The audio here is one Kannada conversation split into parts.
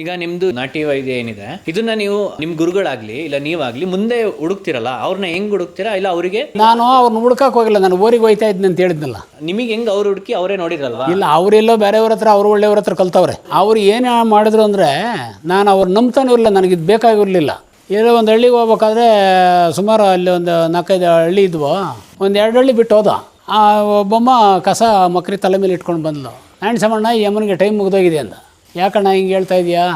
ಈಗ ನಿಮ್ದು ನಾಟಿ ವೈದ್ಯ ಏನಿದೆ ಇದನ್ನ ನೀವು ನಿಮ್ ಗುರುಗಳಾಗ್ಲಿ ಇಲ್ಲ ನೀವಾಗ್ಲಿ ಮುಂದೆ ಹುಡುಕ್ತಿರಲ್ಲ ಅವ್ರನ್ನ ಹೆಂಗ್ ಹುಡುಕ್ತೀರಾ ಇಲ್ಲ ಅವರಿಗೆ? ನಾನು ಅವ್ರನ್ನ ಹುಡ್ಕಕ್ಕೆ ಹೋಗಿಲ್ಲ ನಾನು ಊರಿಗೆ ಹೋಯ್ತಾ ಇದ್ನ ಅಂತ ಹೇಳಿದ್ನಲ್ಲ. ನಿಮಗೆ ಹೆಂಗ್ ಅವ್ರು ಹುಡುಕಿ ಅವರೇ ನೋಡಿರಲ್ವಾ ಇಲ್ಲ ಅವರೆಲ್ಲೋ ಬೇರೆಯವ್ರ ಹತ್ರ ಅವ್ರು ಒಳ್ಳೆಯವ್ರ ಹತ್ರ ಕಲ್ತವ್ರೆ. ಅವ್ರು ಏನು ಮಾಡಿದ್ರು ಅಂದರೆ ನಾನು ಅವ್ರು ನಂಬ್ತಾನೂ ಇಲ್ಲ ನನಗಿದು ಬೇಕಾಗಿರಲಿಲ್ಲ. ಏನೋ ಒಂದು ಹಳ್ಳಿಗೆ ಹೋಗ್ಬೇಕಾದ್ರೆ ಸುಮಾರು ಅಲ್ಲಿ ಒಂದು ನಾಲ್ಕೈದು ಹಳ್ಳಿ ಇದ್ವು. ಒಂದು ಎರಡು ಹಳ್ಳಿ ಬಿಟ್ಟು ಹೋದ. ಆ ಒಬ್ಬಮ್ಮ ಕಸ ಮಕ್ರಿ ತಲೆ ಮೇಲೆ ಇಟ್ಕೊಂಡು ಬಂದ್ಲು. ನಾನು ಸಮಣ್ಣ ಈ ಅಮ್ಮನಿಗೆ ಟೈಮ್ ಮುಗಿದೋಗಿದೆ ಅಂದ. ಯಾಕಣ್ಣ ಹಿಂಗೆ ಹೇಳ್ತಾ ಇದೆಯಾ?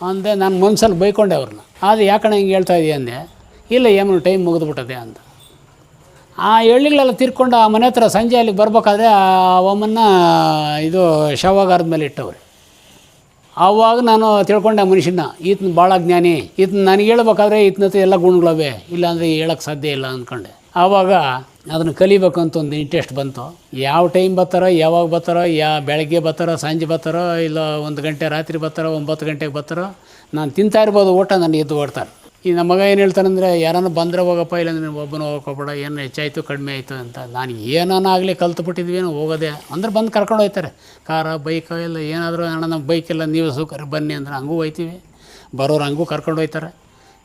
ಅಂದೆ, ನಾನು ಮನ್ಸಲ್ಲಿ ಬೈಕೊಂಡೆ ಅವ್ರನ್ನ ಆದರೆ ಯಾಕಣ್ಣ ಹಿಂಗೆ ಹೇಳ್ತಾ ಇದೆಯಾ ಅಂದೆ, ಇಲ್ಲ ಏನು ಟೈಮ್ ಮುಗಿದ್ಬಿಟ್ಟದೆ ಅಂತ ಆ ಹಳ್ಳಿಗಳೆಲ್ಲ ತಿರ್ಕೊಂಡು ಆ ಮನೆ ಹತ್ರ ಸಂಜೆ ಅಲ್ಲಿಗೆ ಬರ್ಬೇಕಾದ್ರೆ ಆ ಅಮ್ಮನ್ನ ಇದು ಶವಗಾರದ ಮೇಲೆ ಇಟ್ಟವ್ರೆ. ಆವಾಗ ನಾನು ತಿಳ್ಕೊಂಡೆ ಆ ಮನುಷ್ಯನ ಈತನ ಭಾಳ ಜ್ಞಾನಿ ಈತನ ನನಗೆ ಹೇಳ್ಬೇಕಾದ್ರೆ ಈತನ ಎಲ್ಲ ಗುಣಗಳವೆ, ಇಲ್ಲಾಂದರೆ ಹೇಳೋಕ್ಕೆ ಸಾಧ್ಯ ಇಲ್ಲ ಅಂದ್ಕೊಂಡೆ. ಆವಾಗ ಅದನ್ನು ಕಲಿಬೇಕು ಅಂತ ಒಂದು ಇಂಟ್ರೆಸ್ಟ್ ಬಂತು. ಯಾವ ಟೈಮ್ ಬರ್ತಾರೋ, ಯಾವಾಗ ಬರ್ತಾರೋ, ಯಾ ಬೆಳಗ್ಗೆ ಬರ್ತಾರೋ, ಸಂಜೆ ಬರ್ತಾರೋ, ಇಲ್ಲ ಒಂದು ಗಂಟೆ ರಾತ್ರಿ ಬರ್ತಾರೋ, ಒಂಬತ್ತು ಗಂಟೆಗೆ ಬರ್ತಾರೋ. ನಾನು ತಿಂತಾ ಇರ್ಬೋದು, ಊಟ ನಾನು ಎದ್ದು ಓಡ್ತಾರೆ ಈ ನಮ್ಮ ಮಗ ಏನು ಹೇಳ್ತಾನಂದರೆ, ಯಾರನ್ನ ಬಂದರೆ ಹೋಗಪ್ಪ ಇಲ್ಲಾಂದ್ರೆ ಒಬ್ಬನ ಹೋಗಕ್ಕೆ ಏನು ಹೆಚ್ಚಾಯಿತು, ಕಡಿಮೆ ಆಯಿತು ಅಂತ. ನಾನು ಏನಾನ ಆಗಲಿ ಏನು ಹೋಗೋದೆ. ಅಂದ್ರೆ ಬಂದು ಕರ್ಕೊಂಡು ಹೋಗ್ತಾರೆ ಕಾರ, ಬೈಕ್ ಎಲ್ಲ ಏನಾದರೂ ಅಣ್ಣ ನಮ್ಮ ಬೈಕೆಲ್ಲ ನೀವು ಸೂಕರ್ ಬನ್ನಿ ಅಂದ್ರೆ ಹಂಗೂ ಹೋಯ್ತೀವಿ. ಬರೋರು ಹಂಗೂ ಕರ್ಕೊಂಡು ಹೋಗ್ತಾರೆ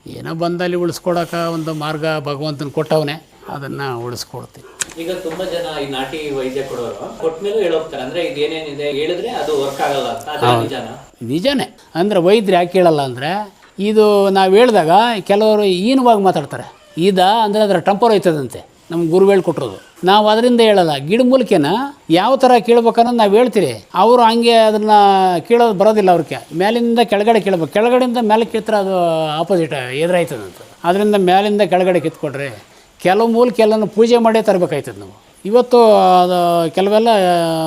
ಏನೋ ಬಂದಲ್ಲಿ ಉಳಿಸ್ಕೊಡೋಕೆ ಒಂದು ಮಾರ್ಗ ಭಗವಂತನ ಕೊಟ್ಟವನೇ. ಅದನ್ನು ಉಳಿಸ್ಕೊಡ್ತೀನಿ. ಈಗ ತುಂಬಾ ಜನ ಈ ನಾಟಿ ವೈದ್ಯ ಕೊಡೋರು ಕೊಟ್ಮೇಲೂ ಹೇಳೋಗ್ತಾರೆ ಅಂದ್ರೆ ಇದೇನೇನಿದೆ ಹೇಳಿದ್ರೆ ಅದು ವರ್ಕ್ ಆಗಲ್ಲ ಅಂತ ಅದೇ ನಿಜಾನ? ನಿಜನೇ. ಅಂದರೆ ವೈದ್ಯರು ಯಾಕೆ ಹೇಳಲ್ಲ ಅಂದರೆ ಇದು ನಾವು ಹೇಳಿದಾಗ ಕೆಲವರು ಈನವಾಗಿ ಮಾತಾಡ್ತಾರೆ. ಇದ ಅಂದರೆ ಅದರ ಟಂಪರ್ ಹೋಯ್ತದಂತೆ. ನಮ್ಮ ಗುರು ಹೇಳ್ಕೊಟ್ರೋದು ನಾವು ಅದರಿಂದ ಹೇಳಲ್ಲ. ಗಿಡ ಮೂಲಿಕೆನ ಯಾವ ಥರ ಕೇಳ್ಬೇಕನ್ನೋದು ನಾವು ಹೇಳ್ತೀರಿ. ಅವರು ಹಂಗೆ ಅದನ್ನು ಕೇಳೋದು ಬರೋದಿಲ್ಲ ಅವ್ರಿಗೆ. ಮೇಲಿಂದ ಕೆಳಗಡೆ ಕೇಳ್ಬೇಕು. ಕೆಳಗಡೆಯಿಂದ ಮೇಲೆ ಕಿತ್ತರೆ ಅದು ಆಪೋಸಿಟ್ ಎದುರಾಯ್ತದಂತ. ಅದರಿಂದ ಮೇಲಿಂದ ಕೆಳಗಡೆ ಕಿತ್ಕೊಡ್ರಿ. ಕೆಲವು ಮೂಲ ಎಲ್ಲನೂ ಪೂಜೆ ಮಾಡೇ ತರಬೇಕಾಯ್ತದೆ ನಾವು. ಇವತ್ತು ಅದು ಕೆಲವೆಲ್ಲ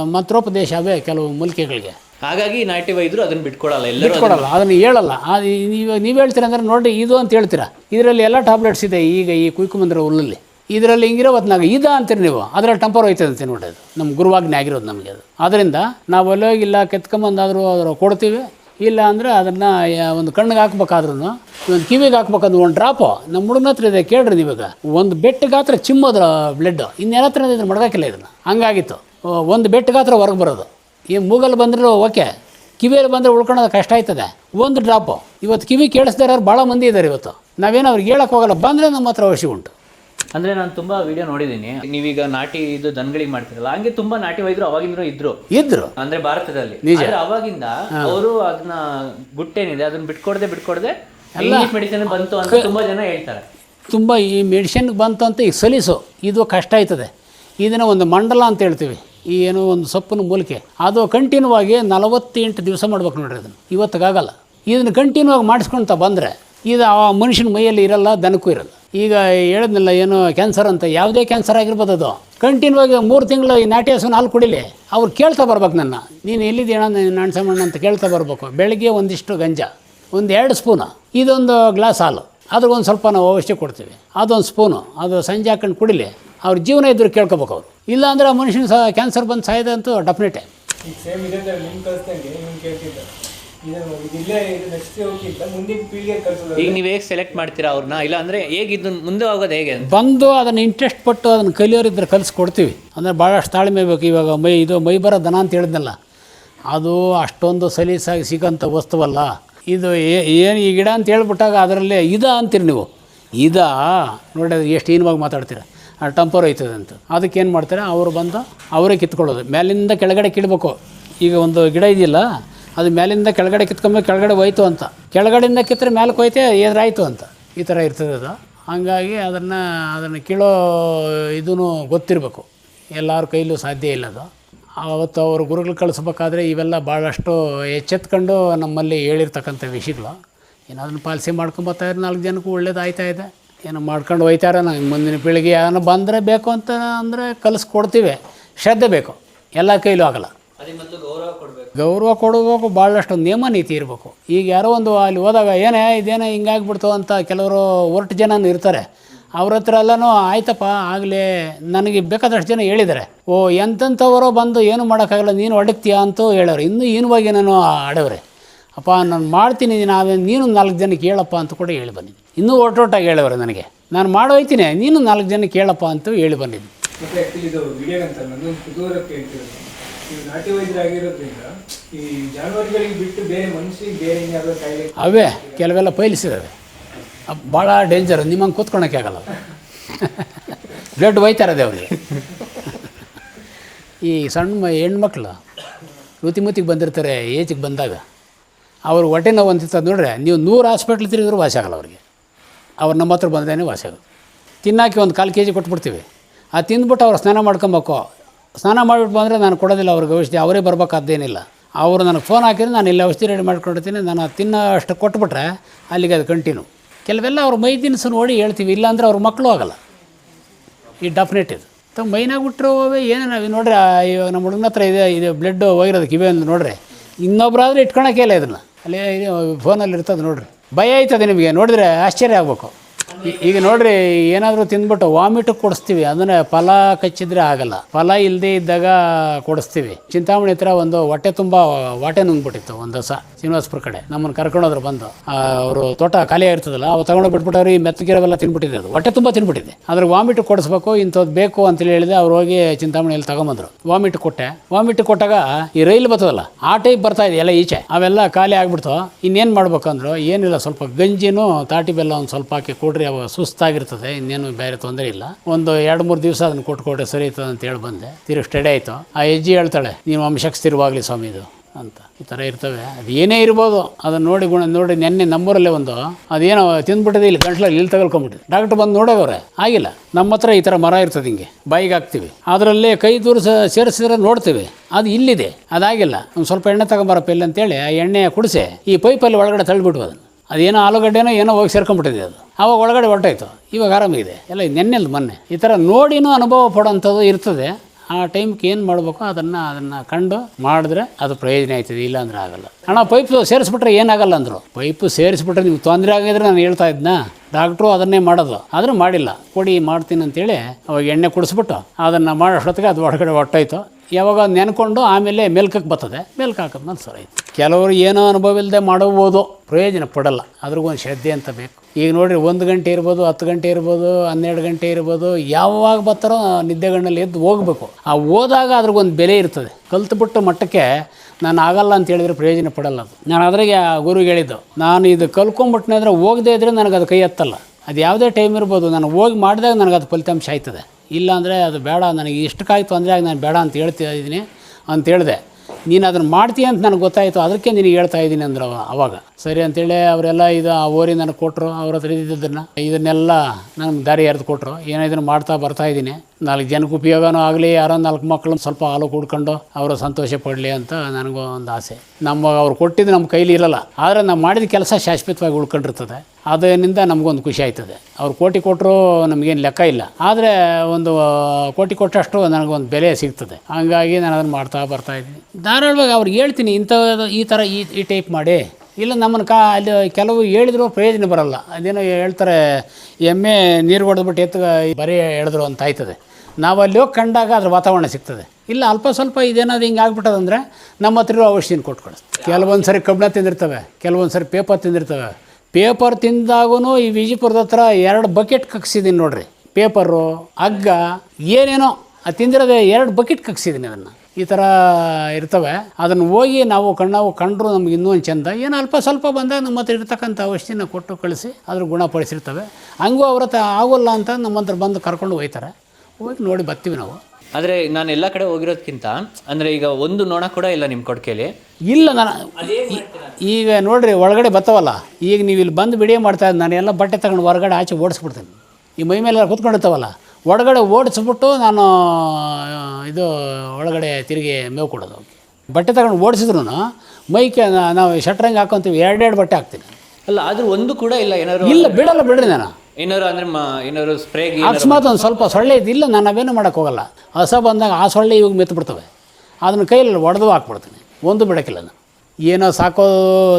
ಮಂತ್ರೋಪದೇಶ ಅವೇ ಕೆಲವು ಮೂಲಿಕೆಗಳಿಗೆ. ಹಾಗಾಗಿ ನಾಟಿ ವೈದ್ಯರು ಅದನ್ನು ಬಿಟ್ಕೊಡಲ್ಲ ಅದನ್ನ- ಬಿಟ್ಕೊಡಲ್ಲ ಅದನ್ನು ಹೇಳಲ್ಲ. ಅದು ನೀವು ನೀವು ಹೇಳ್ತೀರ ಅಂದರೆ ನೋಡಿ ಇದು ಅಂತ ಹೇಳ್ತೀರಾ? ಇದರಲ್ಲಿ ಎಲ್ಲ ಟ್ಯಾಬ್ಲೆಟ್ಸ್ ಇದೆ ಈಗ ಈ ಕುಯ್ಕೊಂಬಂದಿರೋ ಉಲ್ಲಲ್ಲಿ ಇದರಲ್ಲಿ ಹಿಂಗಿರೋ ಹೊತ್ನಾಗ ಇದ ಅಂತೀರಿ ನೀವು? ಅದರಲ್ಲಿ ಟಂಪರ್ ಹೋಯ್ತದೆ ಅಂತ ನೋಡಿ ಅದು. ನಮ್ಮ ಗುರುವಾಜ್ಞೆ ಆಗಿರೋದು ನಮಗೆ ಅದು. ಅದರಿಂದ ನಾವು ಅಲ್ಲೋಗಿಲ್ಲ ಕೆತ್ಕೊಂಬಂದಾದರೂ ಅದರ ಕೊಡ್ತೀವಿ. ಇಲ್ಲ ಅಂದರೆ ಅದನ್ನು ಒಂದು ಕಣ್ಣಿಗೆ ಹಾಕ್ಬೇಕಾದ್ರೂ ಒಂದು ಕಿವಿಗೆ ಹಾಕ್ಬೇಕಂದ್ರೆ ಒಂದು ಡ್ರಾಪು ನಮ್ಮ ಹುಡುಗನ ಹತ್ರ ಇದೆ, ಕೇಳ್ರಿ ನೀವಾಗ. ಒಂದು ಬೆಟ್ಟಿಗೆ ಗಾತ್ರ ಚಿಮ್ಮೋದ್ರ ಬ್ಲಡ್ ಇನ್ನೇನ ಹತ್ರ ಇದ್ರೆ ಮಡಗಾಕಿಲ್ಲ ಇದನ್ನು. ಹಂಗಾಗಿತ್ತು. ಒಂದು ಬೆಟ್ಟಿಗೆ ಗಾತ್ರ ಹೊರಗೆ ಬರೋದು. ಈ ಮೂಗಲ್ಲಿ ಬಂದರೂ ಓಕೆ. ಕಿವಿಯಲ್ಲಿ ಬಂದರೆ ಉಳ್ಕೊಳ್ಳೋದು ಕಷ್ಟ ಆಯ್ತದೆ. ಒಂದು ಡ್ರಾಪು ಇವತ್ತು ಕಿವಿ ಕೇಳಿಸ್ದಾರ ಭಾಳ ಮಂದಿ ಇದ್ದಾರೆ ಇವತ್ತು. ನಾವೇನು ಅವ್ರಿಗೆ ಹೇಳಕ್ಕೆ ಹೋಗಲ್ಲ. ಬಂದರೆ ನಮ್ಮ ಹತ್ರ ಅವಶ್ಯ ಉಂಟು. ಅಂದ್ರೆ ನಾನು ತುಂಬಾ ವಿಡಿಯೋ ನೋಡಿದೀನಿ. ನೀವೀಗ ನಾಟಿ ಇದು ದನಗಳಿಗೆ ಮಾಡ್ತಿರಲ್ಲ ಹಂಗೆ ತುಂಬಾ ನಾಟಿ ವೈದ್ಯರು ಅವಾಗಿಂದ್ರು ಇದ್ರು. ಇದ್ರು? ಅಂದ್ರೆ ಭಾರತದಲ್ಲಿ. ಆದ್ರೆ ಅವಾಗಿಂದ ಅವರು ಅದನ್ನ ಗುಟ್ಟೇನಿದೆ ಅದನ್ನ ಬಿಟ್ಕೊಡದೆ ಬಿಟ್ಕೊಡದೆ ಇಂಗ್ಲಿಷ್ ಮೆಡಿಸಿನ್ ಬಂತು ಅಂತ ತುಂಬಾ ಜನ ಹೇಳ್ತಾರೆ. ತುಂಬ ಈ ಮೆಡಿಸಿನ್ ಬಂತು ಅಂತ ಈಗ ಸಲೀಸು ಇದು ಕಷ್ಟ ಆಯ್ತದೆ. ಇದನ್ನ ಒಂದು ಮಂಡಲ ಅಂತ ಹೇಳ್ತೀವಿ. ಈ ಏನೋ ಒಂದು ಸೊಪ್ಪಿನ ಮೂಲಿಕೆ. ಅದು ಕಂಟಿನ್ಯೂ ಆಗಿ ನಲವತ್ತೆಂಟು ದಿವಸ ಮಾಡ್ಬೇಕು ನೋಡ್ರಿ ಅದನ್ನು. ಇವತ್ತಿಗಾಗಲ್ಲ. ಇದನ್ನು ಕಂಟಿನ್ಯೂ ಆಗಿ ಮಾಡಿಸ್ಕೊಳ್ತಾ ಬಂದರೆ ಇದು ಆ ಮನುಷ್ಯನ ಮೈಯಲ್ಲಿ ಇರಲ್ಲ ದನಕ್ಕೂ ಇರಲ್ಲ. ಈಗ ಹೇಳಿದ್ನಲ್ಲ ಏನು ಕ್ಯಾನ್ಸರ್ ಅಂತ, ಯಾವುದೇ ಕ್ಯಾನ್ಸರ್ ಆಗಿರ್ಬೋದು ಅದು. ಕಂಟಿನ್ಯೂ ಆಗಿ ಮೂರು ತಿಂಗಳು ಈ ನಾಟಿ ಹಾಲು ಕುಡಿಲಿ, ಅವ್ರು ಕೇಳ್ತಾ ಬರ್ಬೇಕು ನನ್ನ. ನೀನು ಎಲ್ಲಿದ್ದೀಣ ನಾಣ್ಸಮಣ್ಣ ಅಂತ ಕೇಳ್ತಾ ಬರಬೇಕು. ಬೆಳಗ್ಗೆ ಒಂದಿಷ್ಟು ಗಂಜ, ಒಂದು ಎರಡು ಸ್ಪೂನು ಇದೊಂದು ಗ್ಲಾಸ್ ಹಾಲು. ಅದ್ರಗೊಂದು ಸ್ವಲ್ಪ ನಾವು ಅವಶ್ಯ ಕೊಡ್ತೀವಿ. ಅದೊಂದು ಸ್ಪೂನು ಅದು ಸಂಜೆ ಹಾಕೊಂಡು ಕುಡಿಲಿ, ಅವ್ರ ಜೀವನ ಇದ್ರು ಕೇಳ್ಕೊಬೇಕು ಅವರು. ಇಲ್ಲ ಆ ಮನುಷ್ಯನ ಸಹ ಕ್ಯಾನ್ಸರ್ ಬಂದು ಸಾಯ್ದಂತೂ ಡೆಫಿನೆಟೇ ಇದಿಲ್ಲೇ ಇದು ನೆಕ್ಸ್ಟ್ ಹೋಗಿದ್ದ ಮುಂದಿನ ಪೀಳಿಗೆ ಕಳ್ಸೋದು ಈಗ ನೀವು ಹೇಗೆ ಸೆಲೆಕ್ಟ್ ಮಾಡ್ತೀರಾ ಅವ್ರನ್ನ? ಇಲ್ಲ ಅಂದ್ರೆ ಹೇಗೆ ಇದನ್ನ ಮುಂದೆ ಹೋಗೋದು ಹೇಗೆ ಬಂದು ಅದನ್ನು ಇಂಟ್ರೆಸ್ಟ್ ಪಟ್ಟು ಅದನ್ನು ಕಲಿಯೋರಿದ್ರೆ ಕಲಿಸ್ಕೊಡ್ತೀವಿ. ಅಂದರೆ ಭಾಳಷ್ಟು ತಾಳ್ಮೆ ಬೇಕು ಇವಾಗ. ಮೈ ಇದು ಮೈ ಬರೋ ದನ ಅಂತ ಹೇಳಿದ್ನಲ್ಲ ಅದು ಅಷ್ಟೊಂದು ಸಲೀಸಾಗಿ ಸಿಗೋಂಥ ವಸ್ತುವಲ್ಲ. ಇದು ಏನು ಈ ಗಿಡ ಅಂತ ಹೇಳ್ಬಿಟ್ಟಾಗ ಅದರಲ್ಲಿ ಇದ ಅಂತೀರಿ ನೀವು. ಇದ ನೋಡಿ ಅದು ಎಷ್ಟು ಹೀನವಾಗಿ ಮಾತಾಡ್ತೀರ. ಆ ಟಂಪರ್ ಹೋಯ್ತದೆ ಅಂತ. ಅದಕ್ಕೆ ಏನು ಮಾಡ್ತಾರೆ ಅವರು ಬಂದು ಅವರೇ ಕಿತ್ಕೊಳ್ಳೋದು. ಮೇಲಿಂದ ಕೆಳಗಡೆ ಕಿಡಬೇಕು ಈಗ ಒಂದು ಗಿಡ ಇದೆಯಲ್ಲ ಅದು ಮೇಲಿಂದ ಕೆಳಗಡೆ ಕಿತ್ಕೊಂಬೇಕು ಕೆಳಗಡೆ ಹೋಯ್ತು ಅಂತ. ಕೆಳಗಡೆಯಿಂದ ಕಿತ್ತರೆ ಮೇಲೆ ಹೋಯ್ತೆ ಎದುರಾಯಿತು ಅಂತ. ಈ ಥರ ಇರ್ತದೆ ಅದು. ಹಾಗಾಗಿ ಅದನ್ನು ಅದನ್ನು ಕೀಳೋ ಇದೂ ಗೊತ್ತಿರಬೇಕು. ಎಲ್ಲರ ಕೈಲೂ ಸಾಧ್ಯ ಇಲ್ಲ ಅದು. ಆವತ್ತು ಅವರು ಗುರುಗಳು ಕಳಿಸ್ಬೇಕಾದ್ರೆ ಇವೆಲ್ಲ ಭಾಳಷ್ಟು ಎಚ್ಚೆತ್ಕೊಂಡು ನಮ್ಮಲ್ಲಿ ಹೇಳಿರ್ತಕ್ಕಂಥ ವಿಷಯಗಳು. ಏನು ಅದನ್ನು ಪಾಲಿಸಿ ಮಾಡ್ಕೊಂಬತ್ತಾ ಇದ್ರೆ ನಾಲ್ಕು ಜನಕ್ಕೂ ಒಳ್ಳೇದು ಆಯ್ತಾ ಇದೆ. ಏನು ಮಾಡ್ಕೊಂಡು ಹೋಯ್ತಾರೆ ನಂಗೆ ಮುಂದಿನ ಪೀಳಿಗೆ ಏನೋ ಬಂದರೆ ಬೇಕು ಅಂತ ಅಂದರೆ ಕಲಿಸ್ಕೊಡ್ತೀವಿ. ಶ್ರದ್ಧೆ ಬೇಕು. ಎಲ್ಲ ಕೈಲೂ ಆಗಲ್ಲ. ಗೌರವ ಕೊಡಬೇಕು. ಗೌರವ ಕೊಡಬೇಕು ಭಾಳಷ್ಟು ನಿಯಮ ನೀತಿ ಇರಬೇಕು. ಈಗ ಯಾರೋ ಒಂದು ಅಲ್ಲಿ ಹೋದಾಗ ಏನೇ ಇದೇನೋ ಹಿಂಗಾಗ್ಬಿಡ್ತು ಅಂತ ಕೆಲವರು ಒರಟು ಜನ ಇರ್ತಾರೆ. ಅವ್ರ ಹತ್ರ ಎಲ್ಲನೂ ಆಯ್ತಪ್ಪ ಆಗಲೇ ನನಗೆ ಬೇಕಾದಷ್ಟು ಜನ ಹೇಳಿದ್ದಾರೆ. ಓ ಎಂತೆಂಥವರೋ ಬಂದು ಏನು ಮಾಡೋಕ್ಕಾಗಲ್ಲ ನೀನು ಹೊಡಕ್ತೀಯಾ ಅಂತೂ ಹೇಳೋರು. ಇನ್ನೂ ಇನ್ವಾಗಿ ನಾನು ಆಡವ್ರೆ ಅಪ್ಪ ನಾನು ಮಾಡ್ತೀನಿ ನಾವೇ ನೀನು ನಾಲ್ಕು ಜನಕ್ಕೆ ಹೇಳಪ್ಪ ಅಂತ ಕೂಡ ಹೇಳಿ ಬಂದಿದ್ದೀನಿ. ಇನ್ನೂ ಒಟ್ಟೊಟ್ಟಾಗಿ ಹೇಳವ್ರೆ ನನಗೆ. ನಾನು ಮಾಡೋಯ್ತೀನಿ ನೀನು ನಾಲ್ಕು ಜನಕ್ಕೆ ಹೇಳಪ್ಪ ಅಂತ ಹೇಳಿ ಬಂದಿದ್ದೀನಿ. ಅವೇ, ಕೆಲವೆಲ್ಲ ಪೈಲಿಸಿದ್ದಾವೆ ಭಾಳ ಡೇಂಜರ್ ನಿಮ್ಮಂಗೆ ಕೂತ್ಕೊಳಕ್ಕೆ ಆಗಲ್ಲ. ಬ್ಲಡ್ ಒಯ್ತಾರದೆ ಅವ್ರಿಗೆ. ಈ ಸಣ್ಣ ಹೆಣ್ಮಕ್ಳು ಋತಿಮತಿಗೆ ಬಂದಿರ್ತಾರೆ, ಏಜಿಗೆ ಬಂದಾಗ ಅವ್ರು ಹೊಟ್ಟೆ ನೋವು ಅಂತಿರ್ತದೆ ನೋಡ್ರೆ, ನೀವು ನೂರು ಹಾಸ್ಪಿಟ್ಲ್ ತಿರುಗಿದ್ರು ವಾಸಿ ಆಗಲ್ಲ ಅವ್ರಿಗೆ. ಅವ್ರು ನಮ್ಮ ಹತ್ರ ಬಂದೇ ವಾಸಿ ಆಗೋದು. ತಿನ್ನೋಕೆ ಒಂದು ಕಾಲು ಕೆ ಜಿ ಕೊಟ್ಬಿಡ್ತೀವಿ. ಆ ತಿಂದ್ಬಿಟ್ಟು ಅವ್ರು ಸ್ನಾನ ಮಾಡ್ಕೊಬೇಕು ಸ್ನಾನ ಮಾಡಿಬಿಟ್ಟು ಬಂದರೆ ನಾನು ಕೊಡೋದಿಲ್ಲ ಅವ್ರಿಗೆ ಔಷಧಿ, ಅವರೇ ಬರಬೇಕಾದ್ದೇನಿಲ್ಲ ಅವರು ನನಗೆ ಫೋನ್ ಹಾಕಿದ್ರೆ ನಾನು ಇಲ್ಲಿ ಔಷಧಿ ರೆಡಿ ಮಾಡ್ಕೊಂಡಿರ್ತೀನಿ, ನಾನು ತಿನ್ನೋ ಅಷ್ಟು ಕೊಟ್ಬಿಟ್ರೆ ಅಲ್ಲಿಗೆ ಅದು ಕಂಟಿನ್ಯೂ ಕೆಲವೆಲ್ಲ ಅವ್ರ ಮೈ ದಿನಸು ನೋಡಿ ಹೇಳ್ತೀವಿ, ಇಲ್ಲಾಂದ್ರೆ ಅವ್ರ ಮಕ್ಕಳು ಆಗಲ್ಲ. ಈ ಡೆಫಿನೆಟ್ ಇದು. ತಮ್ಮ ಮೈನಾಗ್ಬಿಟ್ರೆ ಏನು ನಾವು ನೋಡ್ರಿ ನಮ್ಮ ಹುಡುಗನ ಹತ್ರ ಇದೆ, ಇದು ಬ್ಲಡ್ ಹೋಗಿರೋದು ಇವೆ ಅಂತ ನೋಡ್ರಿ. ಇನ್ನೊಬ್ಬರಾದ್ರೆ ಇಟ್ಕೊಳಕ್ಕೆ ಇಲ್ಲ ಇದನ್ನು. ಅಲ್ಲಿ ಫೋನಲ್ಲಿ ಇರ್ತದೆ ನೋಡ್ರಿ. ಭಯ ಆಯ್ತದೆ ನಿಮಗೆ, ನೋಡಿದ್ರೆ ಆಶ್ಚರ್ಯ ಆಗ್ಬೇಕು. ಈಗ ನೋಡ್ರಿ, ಏನಾದರೂ ತಿಂದ್ಬಿಟ್ಟು ವಾಮಿಟ್ ಕೊಡಿಸ್ತೀವಿ, ಅದನ್ನ ಫಲ ಕಚ್ಚಿದ್ರೆ ಆಗಲ್ಲ. ಫಲ ಇಲ್ಲದೆ ಇದ್ದಾಗ ಕೊಡಿಸ್ತೀವಿ. ಚಿಂತಾಮಣಿ ಹತ್ರ ಒಂದು ಹೊಟ್ಟೆ ತುಂಬಾ ಹೊಟ್ಟೆ ನುಂಗ್ಬಿಟ್ಟಿತ್ತು ಒಂದು ದಿವಸ, ಶ್ರೀನಿವಾಸಪುರ ಕಡೆ. ನಮ್ಮನ್ನು ಕರ್ಕೊಂಡೋದ್ರು ಬಂದು. ಅವರು ತೋಟ ಖಾಲಿ ಇರ್ತದಲ್ಲ ಅವು ತಗೊಂಡು ಬಿಟ್ಬಿಟ್ಟವ್ರು, ಈ ಮೆತ್ತಗಿರೋವೆಲ್ಲ ತಿನ್ಬಿಟ್ಟಿದೆ ಅದು. ಹೊಟ್ಟೆ ತುಂಬ ತಿನ್ಬಿಟ್ಟಿದೆ. ಅದ್ರ ವಾಮಿಟ್ ಕೊಡಿಸ್ಬೇಕು ಇಂಥದ್ದು ಬೇಕು ಅಂತೇಳಿ ಹೇಳಿದ್ರೆ ಅವ್ರು ಹೋಗಿ ಚಿಂತಾಮಣಿಯಲ್ಲಿ ತಗೊಂಬಂದ್ರು. ವಾಮಿಟ್ ಕೊಟ್ಟೆ. ವಾಮಿಟ್ ಕೊಟ್ಟಾಗ ಈ ರೈಲ್ ಬರ್ತದಲ್ಲ, ಆ ಟೈಪ್ ಬರ್ತಾ ಇದೆ ಎಲ್ಲ ಈಚೆ. ಅವೆಲ್ಲ ಖಾಲಿ ಆಗ್ಬಿಡ್ತು. ಇನ್ನೇನು ಮಾಡ್ಬೇಕಂದ್ರು, ಏನಿಲ್ಲ, ಸ್ವಲ್ಪ ಗಂಜಿನೂ ತಾಟಿ ಬೆಲ್ಲ ಒಂದು ಸ್ವಲ್ಪ ಹಾಕಿ ಕೊಡ್ರಿ ಸುಸ್ತಾಗಿರ್ತದೆ, ಇನ್ನೇನು ಬೇರೆ ತೊಂದರೆ ಇಲ್ಲ. ಒಂದು ಎರಡು ಮೂರು ದಿವಸ ಅದನ್ನು ಕೊಟ್ಕೊಟ್ರೆ ಸರಿ ಆಯ್ತು ಅಂತ ಹೇಳಿ ಬಂದೆ. ತಿರುಗಿ ಸ್ಟಡಿ ಆಯಿತು. ಆ ಹೆಜ್ಜಿ ಹೇಳ್ತಾಳೆ ನೀವು ಅಂಶಕ್ಕೆ ಸ್ಥಿರವಾಗಲಿ ಸ್ವಾಮಿ ಇದು ಅಂತ. ಈ ಥರ ಇರ್ತವೆ. ಅದು ಏನೇ ಇರ್ಬೋದು, ಅದನ್ನು ನೋಡಿ ಗುಣ, ನೋಡಿ ನೆನ್ನೆ ನಮ್ಮೂರಲ್ಲೇ ಒಂದು, ಅದೇನೋ ತಿಂದ್ಬಿಟ್ಟಿದೆ, ಇಲ್ಲಿ ಗಂಟ್ಲಲ್ಲಿ ಇಲ್ಲಿ ತಗೊಳ್ಕೊಂಬಿಟ್ಟಿದೆ ಡಾಕ್ಟ್ರ್ ಬಂದು ನೋಡೋವ್ರೆ ಆಗಿಲ್ಲ. ನಮ್ಮ ಹತ್ರ ಈ ಥರ ಮರ ಇರ್ತದೆ ಹಿಂಗೆ, ಬಾಯಿಗೆ ಹಾಕ್ತೀವಿ. ಅದರಲ್ಲೇ ಕೈ ದೂರ ಸೇರಿಸಿದ್ರೆ ನೋಡ್ತೀವಿ. ಅದು ಇಲ್ಲಿದೆ, ಅದಾಗಿಲ್ಲ. ಒಂದು ಸ್ವಲ್ಪ ಎಣ್ಣೆ ತಗೊಂಬರಪ್ಪ ಇಲ್ಲ ಅಂತೇಳಿ, ಆ ಎಣ್ಣೆ ಕುಡಿಸಿ, ಈ ಪೈಪಲ್ಲಿ ಒಳಗಡೆ ತಳ್ಳಿಬಿಡ್ಬೋದು ಅದೇನೋ ಆಲೂಗಡ್ಡೆನೋ ಏನೋ ಹೋಗಿ ಸೇರ್ಕೊಂಡ್ಬಿಟ್ಟಿದೆ ಅದು. ಆವಾಗ ಒಳಗಡೆ ಹೊರಟಾಯ್ತು. ಇವಾಗ ಆರಾಮಿದೆ ಎಲ್ಲ ನೆನ್ನೆಲ್ದು ಮೊನ್ನೆ. ಈ ಥರ ನೋಡಿನೂ ಅನುಭವ ಪಡೋಂಥದ್ದು ಇರ್ತದೆ. ಆ ಟೈಮ್ಗೆ ಏನು ಮಾಡಬೇಕು ಅದನ್ನು ಅದನ್ನು ಕಂಡು ಮಾಡಿದ್ರೆ ಅದು ಪ್ರಯೋಜನ ಆಯ್ತದೆ. ಇಲ್ಲ ಅಂದ್ರೆ ಆಗಲ್ಲ. ಹಣ ಪೈಪ್ ಸೇರಿಸ್ಬಿಟ್ರೆ ಏನಾಗಲ್ಲ ಅಂದರು. ಪೈಪ್ ಸೇರಿಸ್ಬಿಟ್ರೆ ನಿಮ್ಗೆ ತೊಂದರೆ ಆಗಿದ್ರೆ ನಾನು ಹೇಳ್ತಾ ಇದ್ನ. ಡಾಕ್ಟ್ರು ಅದನ್ನೇ ಮಾಡೋದು. ಆದರೂ ಮಾಡಿಲ್ಲ. ಕೊಡಿ ಮಾಡ್ತೀನಿ ಅಂತೇಳಿ ಅವಾಗ ಎಣ್ಣೆ ಕುಡಿಸ್ಬಿಟ್ಟು ಅದನ್ನು ಮಾಡೋಷ್ಟೊತ್ತಿಗೆ ಅದು ಒಳಗಡೆ ಹೊಟ್ಟೋಯ್ತು ಯಾವಾಗ ನೆನ್ಕೊಂಡು ಆಮೇಲೆ ಮೆಲ್ಕಕ್ಕೆ ಬರ್ತದೆ, ಮೆಲ್ಕ್ ಹಾಕಿದ್ಮೇಲೆ ಸರಿ ಕೆಲವರು ಏನೋ ಅನುಭವ ಇಲ್ಲದೆ ಮಾಡಬೋದು ಪ್ರಯೋಜನ ಪಡಲ್ಲ ಅದ್ರಿಗೊಂದು ಶ್ರದ್ಧೆ ಅಂತ ಬೇಕು. ಈಗ ನೋಡಿರಿ, ಒಂದು ಗಂಟೆ ಇರ್ಬೋದು, ಹತ್ತು ಗಂಟೆ ಇರ್ಬೋದು, ಹನ್ನೆರಡು ಗಂಟೆ ಇರ್ಬೋದು, ಯಾವಾಗ ಬರ್ತಾರೋ ನಿದ್ದೆಗಣ್ಣಲ್ಲಿ ಎದ್ದು ಹೋಗಬೇಕು. ಆ ಹೋದಾಗ ಅದ್ರಿಗೊಂದು ಬೆಲೆ ಇರ್ತದೆ. ಕಲ್ತುಬಿಟ್ಟು ಮಟ್ಟಕ್ಕೆ ನಾನು ಆಗಲ್ಲ ಅಂತ ಹೇಳಿದ್ರೆ ಪ್ರಯೋಜನ ಪಡಲ್ಲ ಅದು. ನಾನು ಅದ್ರಾಗೆ ಆ ಗುರುಗೆ ಹೇಳಿದ್ದು, ನಾನು ಇದು ಕಲ್ಕೊಂಬಿಟ್ನೆ ಅಂದರೆ ಹೋಗದೇ ಇದ್ದರೆ ನನಗೆ ಅದು ಕೈ ಹತ್ತಲ್ಲ ಅದು ಯಾವುದೇ ಟೈಮ್ ಇರ್ಬೋದು, ನಾನು ಹೋಗಿ ಮಾಡಿದಾಗ ನನಗೆ ಅದು ಫಲಿತಾಂಶ ಆಯ್ತದೆ. ಇಲ್ಲ ಅಂದರೆ ಅದು ಬೇಡ, ನನಗೆ ಇಷ್ಟಕ್ಕಾಗಿ ತೊಂದರೆ ಆಗಿ ನಾನು ಬೇಡ ಅಂತ ಹೇಳ್ತಾ ಇದ್ದೀನಿ ಅಂತ ಹೇಳಿದೆ. ನೀನು ಅದನ್ನು ಮಾಡ್ತೀಯ ಅಂತ ನನಗೆ ಗೊತ್ತಾಯಿತು, ಅದಕ್ಕೆ ನಿನಗೆ ಹೇಳ್ತಾ ಇದ್ದೀನಿ ಅಂದ್ರೆ ಅವ- ಅವಾಗ. ಸರಿ ಅಂತೇಳಿ ಅವರೆಲ್ಲ ಇದು ಆ ಓರಿ ನನಗೆ ಕೊಟ್ಟರು ಅವ್ರ ಹತ್ರ ಇದ್ದಿದ್ದನ್ನು, ಇದನ್ನೆಲ್ಲ ನನಗೆ ದಾರಿ ಎರೆದು ಕೊಟ್ಟರು ಏನೋ ಇದನ್ನು ಮಾಡ್ತಾ ಬರ್ತಾ ಇದ್ದೀನಿ. ನಾಲ್ಕು ಜನಕ್ಕೆ ಉಪಯೋಗನೂ ಆಗಲಿ, ಯಾರೋ ನಾಲ್ಕು ಮಕ್ಕಳು ಸ್ವಲ್ಪ ಹಾಲು ಕುಡ್ಕೊಂಡು ಅವರು ಸಂತೋಷ ಪಡಲಿ ಅಂತ ನನಗೂ ಒಂದು ಆಸೆ. ನಮ್ಮ ಅವ್ರು ಕೊಟ್ಟಿದ್ದು ನಮ್ಮ ಕೈಲಿ ಇರಲ್ಲ, ಆದರೆ ನಾವು ಮಾಡಿದ ಕೆಲಸ ಶಾಶ್ವತವಾಗಿ ಉಳ್ಕೊಂಡಿರ್ತದೆ. ಅದರಿಂದ ನಮಗೊಂದು ಖುಷಿ ಆಯ್ತದೆ. ಅವ್ರು ಕೋಟಿ ಕೊಟ್ಟರು ನಮಗೇನು ಲೆಕ್ಕ ಇಲ್ಲ, ಆದರೆ ಒಂದು ಕೋಟಿ ಕೊಟ್ಟಷ್ಟು ನನಗೊಂದು ಬೆಲೆ ಸಿಗ್ತದೆ. ಹಾಗಾಗಿ ನಾನು ಅದನ್ನು ಮಾಡ್ತಾ ಬರ್ತಾ ಇದ್ದೀನಿ. ಧಾರಾಳವಾಗಿ ಅವ್ರಿಗೆ ಹೇಳ್ತೀನಿ ಇಂಥ ಈ ಥರ ಈ ಈ ಟೈಪ್ ಮಾಡಿ. ಇಲ್ಲ, ನಮ್ಮನ್ನು ಕಾ ಅಲ್ಲಿ ಕೆಲವು ಹೇಳಿದ್ರು ಪ್ರಯೋಜನ ಬರಲ್ಲ. ಅದೇನೋ ಹೇಳ್ತಾರೆ, ಎಮ್ಮೆ ನೀರು ಹೊಡೆದ್ಬಿಟ್ಟು ಎತ್ತು ಬರೀ ಎಳೆದ್ರು ಅಂತ ಆಯ್ತದೆ. ನಾವು ಅಲ್ಲಿ ಹೋಗಿ ಕಂಡಾಗ ಅದ್ರ ವಾತಾವರಣ ಸಿಗ್ತದೆ. ಇಲ್ಲ, ಅಲ್ಪ ಸ್ವಲ್ಪ ಇದೇನಾದ್ರು ಹಿಂಗೆ ಆಗ್ಬಿಟ್ಟದಂದ್ರೆ ನಮ್ಮ ಹತ್ರ ಇರೋ ಔಷಧಿನ ಕೊಟ್ಟು ಕೆಲವೊಂದು ಸರಿ ಕಬ್ಬಿಣ ತಿಂದಿರ್ತವೆ ಕೆಲವೊಂದು ಸರಿ ಪೇಪರ್ ತಿಂದಿರ್ತವೆ. ಪೇಪರ್ ತಿಂದಾಗೂ ಈ ವಿಜಯಪುರದ ಹತ್ರ ಎರಡು ಬಕೆಟ್ ಕಕ್ಸಿದ್ದೀನಿ ನೋಡಿರಿ. ಪೇಪರು, ಹಗ್ಗ, ಏನೇನೋ, ಅದು ತಿಂದಿರೋದೇ ಎರಡು ಬಕೆಟ್ ಕಕ್ಸಿದ್ದೀನಿ ಅದನ್ನು. ಈ ಥರ ಇರ್ತವೆ. ಅದನ್ನು ಹೋಗಿ ನಾವು ಕಣ್ಣಾವು ಕಂಡ್ರು ನಮ್ಗೆ ಇನ್ನೂ ಒಂದು ಚಂದ. ಏನು ಅಲ್ಪ ಸ್ವಲ್ಪ ಬಂದಾಗ ನಮ್ಮ ಹತ್ರ ಇರ್ತಕ್ಕಂಥ ಔಷಧಿನ ಕೊಟ್ಟು ಕಳಿಸಿ ಅದ್ರ ಗುಣಪಡಿಸಿರ್ತವೆ. ಹಂಗೂ ಅವ್ರ ಹತ್ರ ಆಗೋಲ್ಲ ಅಂತ ನಮ್ಮ ಹತ್ರ ಬಂದು ಕರ್ಕೊಂಡು ಹೋಗ್ತಾರೆ ಹೋಗಿ ನೋಡಿ ಬರ್ತೀವಿ ನಾವು. ಆದರೆ ನಾನು ಎಲ್ಲ ಕಡೆ ಹೋಗಿರೋದಕ್ಕಿಂತ ಅಂದರೆ ಈಗ ಒಂದು ನೋಣ ಕೂಡ ಇಲ್ಲ ನಿಮ್ಮ ಕೊಡ್ಕೇಲಿ. ಇಲ್ಲ ನಾನು ಈಗ ನೋಡಿರಿ ಒಳಗಡೆ ಬರ್ತಾವಲ್ಲ ಈಗ ನೀವು ಇಲ್ಲಿ ಬಂದು ಬಿಡಿಯೇ ಮಾಡ್ತಾ ನಾನು ಎಲ್ಲ ಬಟ್ಟೆ ತಗೊಂಡು ಹೊರಗಡೆ ಆಚೆ ಓಡಿಸ್ಬಿಡ್ತೀನಿ. ಈ ಮೈ ಮೇಲೆ ಕೂತ್ಕೊಂಡಿರ್ತಾವಲ್ಲ ಒಳಗಡೆ ಓಡಿಸ್ಬಿಟ್ಟು ನಾನು ಇದು ಒಳಗಡೆ ತಿರುಗಿ ಮೇವು ಕೊಡೋದು. ಬಟ್ಟೆ ತಗೊಂಡು ಓಡಿಸಿದ್ರು ಮೈಕೆ ನಾವು ಶಟ್ರಂಗ್ ಹಾಕೊತೀವಿ ಎರಡೆರಡು ಬಟ್ಟೆ ಹಾಕ್ತೀನಿ. ಅಲ್ಲ ಆದ್ರೆ ಒಂದು ಕೂಡ ಇಲ್ಲ ಏನಾದ್ರು ಇಲ್ಲ ಬಿಡಲ್ಲ ಬಿಡ್ರಿ ನಾನು. ಏನಾದ್ರು ಅಂದ್ರೆ ಏನಾದ್ರು ಸ್ಪ್ರೇ ಅಕಸ್ಮಾತ್ ಒಂದು ಸ್ವಲ್ಪ ಸೊಳ್ಳೆ ಇದಿಲ್ಲ ನಾನು ಅವೇನು ಮಾಡೋಕ್ಕೆ ಹೋಗಲ್ಲ. ಹೊಸ ಬಂದಾಗ ಆ ಸೊಳ್ಳೆ ಇವಾಗ ಮೆತ್ತು ಬಿಡ್ತವೆ. ಅದನ್ನ ಕೈಯಲ್ಲಿ ಒಡೆದು ಹಾಕ್ಬಿಡ್ತೀನಿ. ಒಂದು ಬಿಡೋಕ್ಕಿಲ್ಲ ನಾನು. ಏನೋ ಸಾಕೋ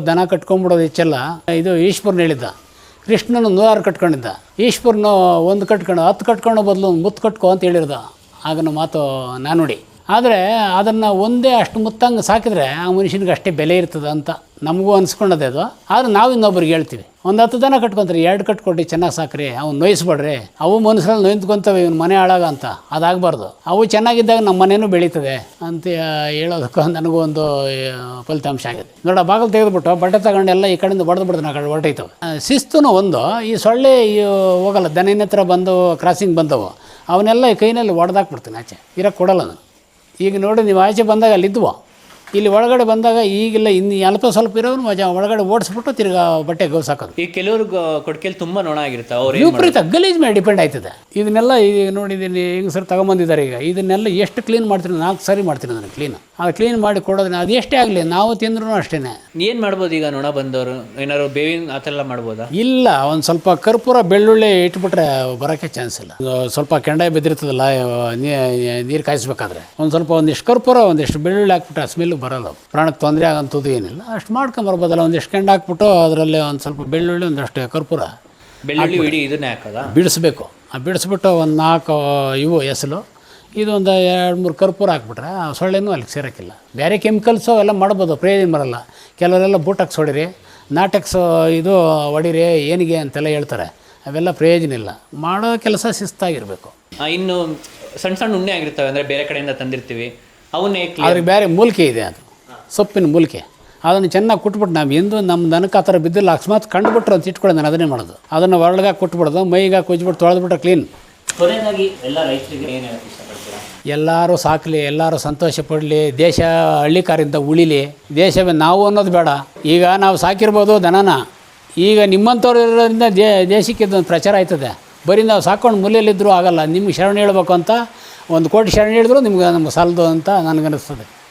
ದನ ಕಟ್ಕೊಂಡ್ಬಿಡೋದು ಹೆಚ್ಚೆಲ್ಲ ಇದು ಈಶ್ವರನ ಹೇಳಿದ್ದ. ಕೃಷ್ಣನ ನೂರಾರು ಕಟ್ಕೊಂಡಿದ್ದ. ಈಶ್ವರನು ಒಂದು ಕಟ್ಕೊಂಡು, ಹತ್ತು ಕಟ್ಕೊಳ್ಳೋ ಬದಲು ಮುತ್ತು ಕಟ್ಕೊ ಅಂತ ಹೇಳಿರ್ದ. ಆಗನ ಮಾತು ನಾನುಡಿ ಆದರೆ ಅದನ್ನು ಒಂದೇ ಅಷ್ಟು ಮುತ್ತಂಗೆ ಸಾಕಿದ್ರೆ ಆ ಮನುಷ್ಯನಿಗೆ ಅಷ್ಟೇ ಬೆಲೆ ಇರ್ತದೆ ಅಂತ. ನಮಗೂ ಅನ್ಸ್ಕೊಂಡದೆ ಅದು. ಆದ್ರೆ ನಾವು ಇನ್ನೊಬ್ರಿಗೆ ಹೇಳ್ತೀವಿ. ಒಂದು ಹತ್ತು ದನ ಕಟ್ಕೊಂತಾರೆ, ಎರಡು ಕಟ್ಕೊಟ್ಟು ಚೆನ್ನಾಗಿ ಸಾಕ್ರಿ ಅವ್ನು ನೋಯಿಸ್ಬೇಡ್ರಿ. ಅವು ಮನುಷ್ಯರಲ್ಲಿ ನೋಯ್ತ್ಕೊಂತವೆ, ಇವ್ನ ಮನೆ ಹಾಳಾಗ ಅಂತ. ಅದಾಗಬಾರ್ದು. ಅವು ಚೆನ್ನಾಗಿದ್ದಾಗ ನಮ್ಮ ಮನೇನೂ ಬೆಳೀತದೆ ಅಂತ ಹೇಳೋದಕ್ಕೆ ನನಗೂ ಒಂದು ಫಲಿತಾಂಶ ಆಗಿದೆ. ನೋಡ, ಬಾಗಿಲು ತೆಗೆದುಬಿಟ್ಟು ಬಟ್ಟೆ ತಗೊಂಡು ಎಲ್ಲ ಈ ಕಡೆಯಿಂದ ಬಡ್ದು ಬಿಡ್ದು ನಾ ಕಡೆ ಹೊರಟೈತವೆ ಶಿಸ್ತುನು ಒಂದು. ಈ ಸೊಳ್ಳೆ ಹೋಗಲ್ಲ ದನಿನ ಹತ್ರ ಬಂದು ಕ್ರಾಸಿಂಗ್ ಬಂದವು. ಅವನ್ನೆಲ್ಲ ಈ ಕೈನಲ್ಲಿ ಹೊಡೆದಾಕ್ಬಿಡ್ತೀನಿ ಆಚೆ. ಇರೋಕ್ಕೆ ಕೊಡಲ್ಲ ನಾನು. ಈಗ ನೋಡಿ, ನೀವು ಆಚೆ ಬಂದಾಗ ಅಲ್ಲಿದ್ವು ಇಲ್ಲಿ ಒಳಗಡೆ ಬಂದಾಗ ಈಗಿಲ್ಲ ಇನ್ನು ಅಲ್ಪ ಸ್ವಲ್ಪ ಇರೋನು ಮಜಾ ಒಳಗಡೆ ಓಡಿಸ್ಬಿಟ್ಟು ತಿರ್ಗಾ ಬಟ್ಟೆ ಗೌಸ್ ಹಾಕೋದು ಈ ಕೆಲವರು ಕೊಡ್ಕೆಲ್ ತುಂಬ ನೋಣ ಆಗಿರುತ್ತೆ ಅವ್ರು ವಿಪರೀತ ಗಲೀಜ್ ಮೇಲೆ ಡಿಪೆಂಡ್ ಆಯ್ತದೆ. ಇದನ್ನೆಲ್ಲ ಈಗ ನೋಡಿದ್ದೀನಿ ಹೆಂಗ್ ಸರ್ ತಗೊಂಬಂದಿದ್ದಾರೆ ಈಗ. ಇದನ್ನೆಲ್ಲ ಎಷ್ಟು ಕ್ಲೀನ್ ಮಾಡ್ತೀನಿ ನಾಲ್ಕು ಸಾರಿ ಮಾಡ್ತೀನಿ ನಾನು ಕ್ಲೀನ್ ಅದು ಕ್ಲೀನ್ ಮಾಡಿ ಕೊಡೋದನ್ನ ಅದು ಎಷ್ಟೇ ಆಗಲಿ ನಾವು ತಿಂದ್ರೂ ಅಷ್ಟೇ ಏನು ಮಾಡ್ಬೋದು ಈಗ ನೋಣ ಬಂದವರು? ಏನಾದ್ರು ಬೇವಿನ ಆ ಥರ ಎಲ್ಲ ಮಾಡ್ಬೋದಾ? ಇಲ್ಲ ಒಂದು ಸ್ವಲ್ಪ ಕರ್ಪೂರ ಬೆಳ್ಳುಳ್ಳಿ ಇಟ್ಬಿಟ್ರೆ ಬರೋಕ್ಕೆ ಚಾನ್ಸ್ ಇಲ್ಲ. ಸ್ವಲ್ಪ ಕೆಂಡಾಯ ಬಿದ್ದಿರ್ತದಲ್ಲ ನೀರು ಕಾಯಿಸ್ಬೇಕಾದ್ರೆ. ಒಂದು ಸ್ವಲ್ಪ ಒಂದಿಷ್ಟು ಕರ್ಪೂರ ಒಂದಿಷ್ಟು ಬೆಳ್ಳುಳ್ಳಿ ಹಾಕ್ಬಿಟ್ರೆ ಸ್ಮೆಲ್ ಬರಲ್ಲ. ಪ್ರಾಣಕ್ಕೆ ತೊಂದರೆ ಆಗಂಥದ್ದು ಏನಿಲ್ಲ. ಅಷ್ಟು ಮಾಡ್ಕೊಂಬರ್ಬೋದಲ್ಲ ಒಂದಿಷ್ಟು ಕೆಂಡ ಹಾಕ್ಬಿಟ್ಟು ಅದರಲ್ಲಿ ಒಂದು ಸ್ವಲ್ಪ ಬೆಳ್ಳುಳ್ಳಿ ಒಂದಷ್ಟು ಕರ್ಪೂರ ಬೆಳ್ಳುಳ್ಳಿ ಇಡೀ ಇದನ್ನೇ ಹಾಕೋದ? ಬಿಡಿಸ್ಬೇಕು. ಆ ಬಿಡಿಸ್ಬಿಟ್ಟು ಒಂದು ನಾಲ್ಕು ಇವು ಹೆಸಲು ಇದೊಂದು ಎರಡು ಮೂರು ಕರ್ಪೂರ ಹಾಕ್ಬಿಟ್ರೆ ಆ ಸೊಳ್ಳೆನೂ ಅಲ್ಲಿಗೆ ಸೇರೋಕ್ಕಿಲ್ಲ. ಬೇರೆ ಕೆಮಿಕಲ್ಸು ಎಲ್ಲ ಮಾಡ್ಬೋದು ಪ್ರಯೋಜನ ಬರಲ್ಲ. ಕೆಲವರೆಲ್ಲ ಬೂಟಕ್ಸ್ ಹೊಡಿರಿ ನಾಟಕ್ಸ್ ಇದು ಹೊಡಿರಿ ಏನಿಗೆ ಅಂತೆಲ್ಲ ಹೇಳ್ತಾರೆ. ಅವೆಲ್ಲ ಪ್ರಯೋಜನ ಇಲ್ಲ. ಮಾಡೋ ಕೆಲಸ ಶಿಸ್ತಾಗಿರಬೇಕು. ಇನ್ನು ಸಣ್ಣ ಸಣ್ಣ ಉಣ್ಣೆ ಆಗಿರ್ತವೆ ಅಂದರೆ ಬೇರೆ ಕಡೆಯಿಂದ ತಂದಿರ್ತೀವಿ. ಅವನ್ನೇ ಅದ್ರಿಗೆ ಬೇರೆ ಮೂಲಿಕೆ ಇದೆ ಅದು. ಸೊಪ್ಪಿನ ಮೂಲಿಕೆ. ಅದನ್ನು ಚೆನ್ನಾಗಿ ಕೊಟ್ಬಿಟ್ಟು ನಾವು ಎಂದು ನಮ್ಮ ದನಕ್ಕೆ ಆ ಥರ ಬಿದ್ದಿಲ್ಲ ಅಕಸ್ಮಾತ್ ಕಂಡುಬಿಟ್ರೆ ಅಂತ ಇಟ್ಕೊಳ್ಳಿ ನಾನು ಅದನ್ನೇ ಮಾಡೋದು. ಅದನ್ನು ಒಳಗೆ ಕೊಟ್ಬಿಡೋದು ಮೈಗೆ ಕುಜ್ಬಿಟ್ಟು ತೊಳೆದ್ಬಿಟ್ರೆ ಕ್ಲೀನ್ ಕೊನೆಯದಾಗಿ ಎಲ್ಲ ರೈತರಿಗೆ ಏನು ಹೇಳಕ್ಕೆ ಇಷ್ಟಪಡ್ತೀರಾ? ಎಲ್ಲರೂ ಸಾಕಲಿ ಎಲ್ಲರೂ ಸಂತೋಷ ಪಡಲಿ ದೇಶ ಹಳ್ಳಿಕಾರಿಂದ ಉಳಿಲಿ. ದೇಶವೇ ನಾವು ಅನ್ನೋದು ಬೇಡ. ಈಗ ನಾವು ಸಾಕಿರ್ಬೋದು ದನನ. ಈಗ ನಿಮ್ಮಂಥವ್ರು ಇರೋದ್ರಿಂದ ದೇ ದೇಶಕ್ಕೆ ಇದೊಂದು ಪ್ರಚಾರ ಆಯ್ತದೆ. ಬರೀ ನಾವು ಸಾಕೊಂಡು ಮೂಲೆಯಲ್ಲಿದ್ದರೂ ಆಗಲ್ಲ. ನಿಮ್ಗೆ ಶರಣ ಹೇಳ್ಬೇಕು ಅಂತ ಒಂದು ಕೋಟಿ ಶರಣ ಹೇಳಿದ್ರು ನಿಮ್ಗೆ ನಮ್ಗೆ ಸಾಲದು ಅಂತ ನನಗನ್ನಿಸ್ತದೆ.